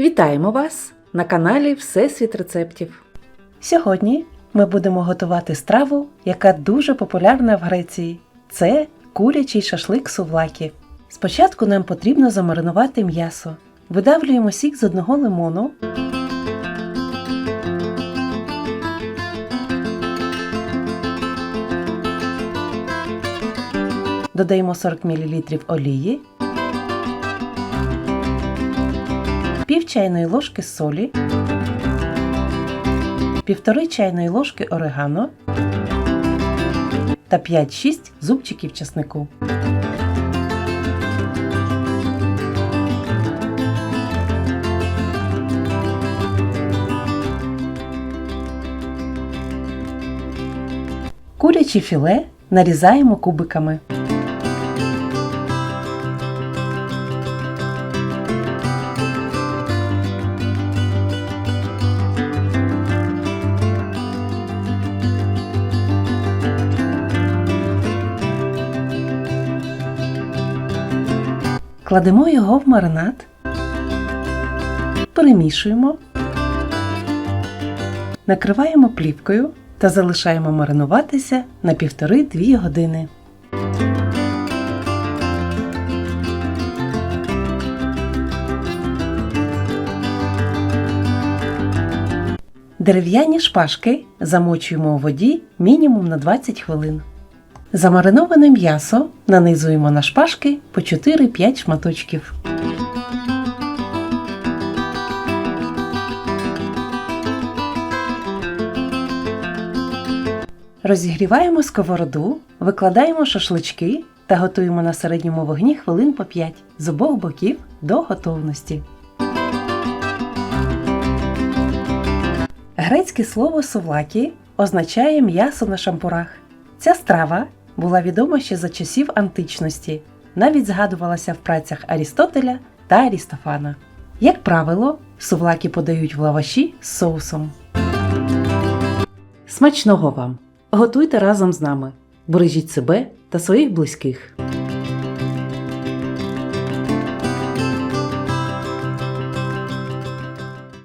Вітаємо вас на каналі Всесвіт рецептів. Сьогодні ми будемо готувати страву, яка дуже популярна в Греції. Це курячий шашлик сувлакі. Спочатку нам потрібно замаринувати м'ясо. Видавлюємо сік з одного лимону. Додаємо 40 мл олії, пів чайної ложки солі, півтори чайної ложки орегано та 5-6 зубчиків чеснику. Куряче філе нарізаємо кубиками. Кладемо його в маринад, перемішуємо, накриваємо плівкою та залишаємо маринуватися на 1,5-2 години. Дерев'яні шпажки замочуємо у воді мінімум на 20 хвилин. Замариноване м'ясо нанизуємо на шпажки по 4-5 шматочків. Розігріваємо сковороду, викладаємо шашлички та готуємо на середньому вогні хвилин по 5 з обох боків до готовності. Грецьке слово сувлакі означає м'ясо на шампурах. Ця страва була відома ще за часів античності, навіть згадувалася в працях Арістотеля та Арістофана. Як правило, сувлаки подають в лаваші з соусом. Смачного вам! Готуйте разом з нами. Бережіть себе та своїх близьких.